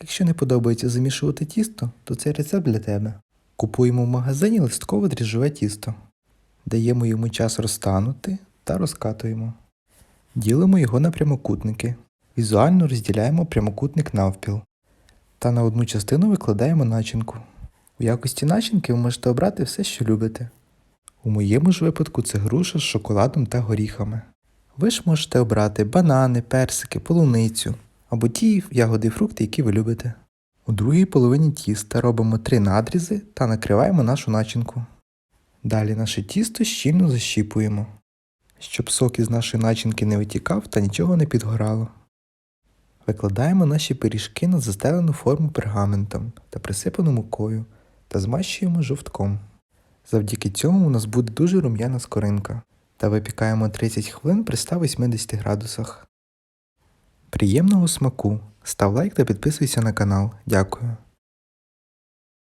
Якщо не подобається замішувати тісто, то цей рецепт для тебе. Купуємо в магазині листкове дріжджове тісто. Даємо йому час розтанути та розкатуємо. Ділимо його на прямокутники. Візуально розділяємо прямокутник навпіл. Та на одну частину викладаємо начинку. У якості начинки ви можете обрати все, що любите. У моєму ж випадку це груша з шоколадом та горіхами. Ви ж можете обрати банани, персики, полуницю або ті ягоди і фрукти, які ви любите. У другій половині тіста робимо три надрізи та накриваємо нашу начинку. Далі наше тісто щільно защіпуємо, щоб сок із нашої начинки не витікав та нічого не підгорало. Викладаємо наші пиріжки на застелену форму пергаментом та присипану мукою та змащуємо жовтком. Завдяки цьому у нас буде дуже рум'яна скоринка та випікаємо 30 хвилин при 180 градусах. Приємного смаку! Став лайк та підписуйся на канал. Дякую.